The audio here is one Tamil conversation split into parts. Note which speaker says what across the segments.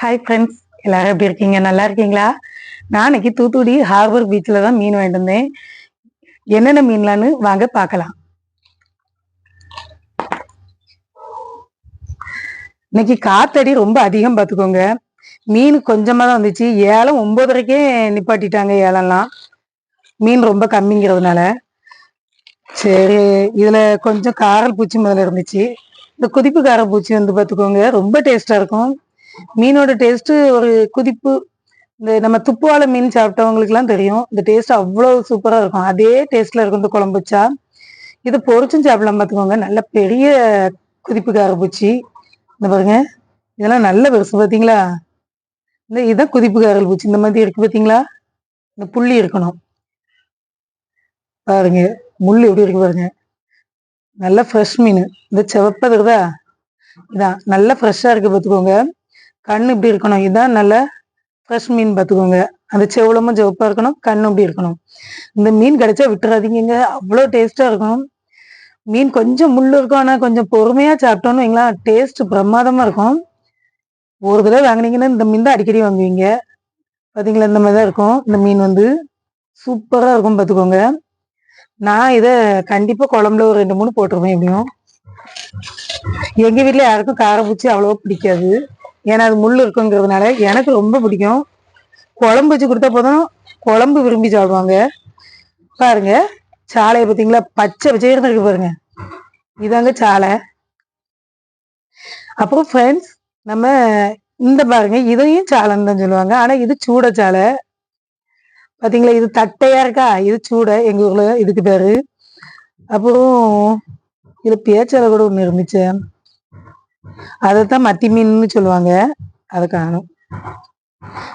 Speaker 1: ஹாய் ஃப்ரெண்ட்ஸ் எல்லாரும் எப்படி இருக்கீங்க நல்லா இருக்கீங்களா நான் அன்னைக்கு தூத்துக்குடி ஹார்பர் பீச்சில் தான் மீன் வாங்கிட்டு என்னென்ன மீன்லான்னு வாங்க பார்க்கலாம் இன்னைக்கு காத்தடி ரொம்ப அதிகம் பார்த்துக்கோங்க மீன் கொஞ்சமாக தான் வந்துச்சு ஏலம் ஒன்பதரைக்கே நிப்பாட்டிட்டாங்க ஏலம்லாம் மீன் ரொம்ப கம்மிங்கிறதுனால சரி இதில் கொஞ்சம் காரல் பூச்சி முதல்ல இருந்துச்சு இந்த குதிப்பு கார பூச்சி வந்து பார்த்துக்கோங்க ரொம்ப டேஸ்டாக இருக்கும் மீனோட டேஸ்ட் ஒரு குதிப்பு இந்த நம்ம துப்புவால மீன் சாப்பிட்டவங்களுக்கு எல்லாம் தெரியும் இந்த டேஸ்ட் அவ்வளவு சூப்பரா இருக்கும் அதே டேஸ்ட்ல இருக்கும் இந்த குழம்பு வச்சா இது பொரிச்சும் சாப்பிடலாம் பாத்துக்கோங்க நல்ல பெரிய குதிப்புக்கார பூச்சி இந்த பாருங்க இதெல்லாம் நல்ல பெருசு பாத்தீங்களா இந்த இதான் குதிப்புக்காரல் பூச்சி இந்த மாதிரி இருக்கு பாத்தீங்களா இந்த புள்ளி இருக்கணும் பாருங்க முள் எப்படி இருக்கு பாருங்க நல்லா ஃப்ரெஷ் மீன் இந்த செவப்பது இருக்குதா இதான் நல்லா ஃப்ரெஷ்ஷா இருக்கு பார்த்துக்கோங்க கண் இப்படி இருக்கணும் இதுதான் நல்ல ஃப்ரெஷ் மீன் பார்த்துக்கோங்க அந்த செவ்வளமும் சிவப்பாக இருக்கணும் கண் இப்படி இருக்கணும் இந்த மீன் கிடைச்சா விட்டுறாதீங்க அவ்வளோ டேஸ்ட்டாக இருக்கணும் மீன் கொஞ்சம் முள் இருக்கும் ஆனால் கொஞ்சம் பொறுமையாக சாப்பிட்டோன்னு வைங்களா டேஸ்ட் பிரமாதமாக இருக்கும் ஒரு தடவை வாங்கினீங்கன்னா இந்த மீன் தான் அடிக்கடி வாங்குவீங்க பார்த்தீங்களா இந்த மாதிரி தான் இருக்கும் இந்த மீன் வந்து சூப்பராக இருக்கும் பார்த்துக்கோங்க நான் இதை கண்டிப்பாக குழம்புல ஒரு ரெண்டு மூணு போட்டிருப்பேன் எப்படியும் எங்கள் வீட்டில் யாருக்கும் காரப்பூச்சி அவ்வளோவா பிடிக்காது ஏன்னா அது முள் இருக்குங்கிறதுனால எனக்கு ரொம்ப பிடிக்கும் குழம்பு வச்சு கொடுத்தா போதும் குழம்பு விரும்பி சாப்பிடுவாங்க பாருங்க சாலையை பார்த்தீங்களா பச்சை பச்சை இருக்கு பாருங்க இதாங்க சாலை அப்புறம் ஃப்ரெண்ட்ஸ் நம்ம இந்த பாருங்க இதையும் சாலைன்னு தான் சொல்லுவாங்க ஆனால் இது சூட சாலை பார்த்தீங்களா இது தட்டையா இருக்கா இது சூட எங்கள் ஊரில் இதுக்கு பேரு அப்புறம் இதில் பேச்சாலை கூட ஒன்று இருந்துச்சு அதைத்தான் மத்தி மீன்னு சொல்லுவாங்க அது காணும்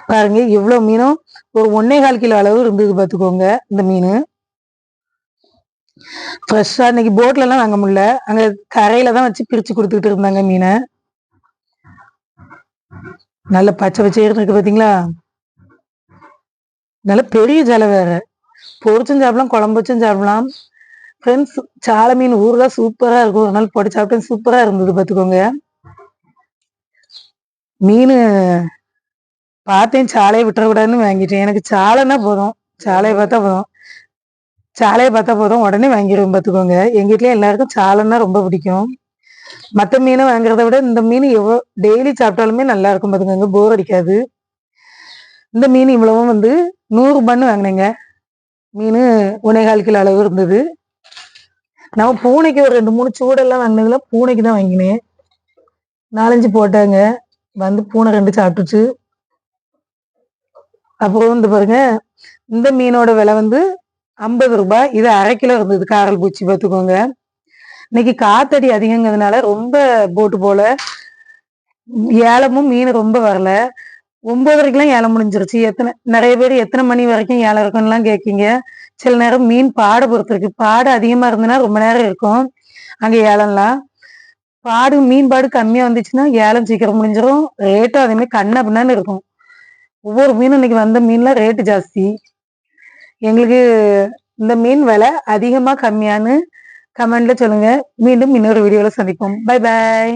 Speaker 1: பாருங்க இவ்வளவு மீனும் ஒரு ஒன்னே கால் கிலோ அளவு இருந்தது பார்த்துக்கோங்க இந்த மீன் ஃப்ரெஷ்ஷா இன்னைக்கு எல்லாம் வாங்க முடியல அங்க கரையில தான் வச்சு பிரிச்சு கொடுத்துக்கிட்டு இருந்தாங்க மீனை நல்ல பச்சை பச்சை இருக்கு பாத்தீங்களா நல்ல பெரிய ஜலை வேற பொரிச்சும் சாப்பிடலாம் குழம்பு வச்சும் சாப்பிடலாம் ஃப்ரெண்ட்ஸ் சால மீன் தான் சூப்பராக இருக்கும் ஒரு நாள் போட்டு சாப்பிட்டேன் சூப்பராக இருந்தது பார்த்துக்கோங்க மீன் பார்த்தேன் சாலையை விட்டுறக்கூடாதுன்னு வாங்கிட்டேன் எனக்கு சாலைன்னா போதும் சாலையை பார்த்தா போதும் சாலையை பார்த்தா போதும் உடனே வாங்கிடுவோம் பார்த்துக்கோங்க எங்கள் எல்லாருக்கும் சாலைன்னா ரொம்ப பிடிக்கும் மற்ற மீனை வாங்குறத விட இந்த மீன் எவ்வளோ டெய்லி சாப்பிட்டாலுமே நல்லா இருக்கும் பார்த்துக்கோங்க போர் அடிக்காது இந்த மீன் இவ்வளவும் வந்து நூறுரூபான்னு வாங்கினேங்க மீன் உனே கால் கிலோ அளவு இருந்தது நம்ம பூனைக்கு ஒரு ரெண்டு மூணு சூடெல்லாம் வாங்கினதுல பூனைக்கு தான் வாங்கினேன் நாலஞ்சு போட்டாங்க வந்து பூனை ரெண்டு சாப்பிட்டுச்சு அப்புறம் வந்து பாருங்க இந்த மீனோட விலை வந்து ஐம்பது ரூபாய் இது அரை கிலோ இருந்தது காரல் பூச்சி பார்த்துக்கோங்க இன்னைக்கு காத்தடி அதிகங்கிறதுனால ரொம்ப போட்டு போல ஏலமும் மீன் ரொம்ப வரல ஒன்பதரைக்கெல்லாம் ஏழை முடிஞ்சிருச்சு எத்தனை நிறைய பேர் எத்தனை மணி வரைக்கும் ஏழை இருக்கும்லாம் கேட்கீங்க சில நேரம் மீன் பாடை பொறுத்து பாடு அதிகமா இருந்ததுன்னா ரொம்ப நேரம் இருக்கும் அங்கே ஏலம்லாம் பாடு மீன் பாடு கம்மியா வந்துச்சுன்னா ஏலம் சீக்கிரம் முடிஞ்சிடும் ரேட்டும் மாதிரி கண்ணு அப்படின்னு இருக்கும் ஒவ்வொரு மீனும் இன்னைக்கு வந்த மீன்லாம் ரேட்டு ஜாஸ்தி எங்களுக்கு இந்த மீன் விலை அதிகமா கம்மியான்னு கமெண்ட்ல சொல்லுங்க மீண்டும் இன்னொரு வீடியோவில் சந்திப்போம் பை பாய்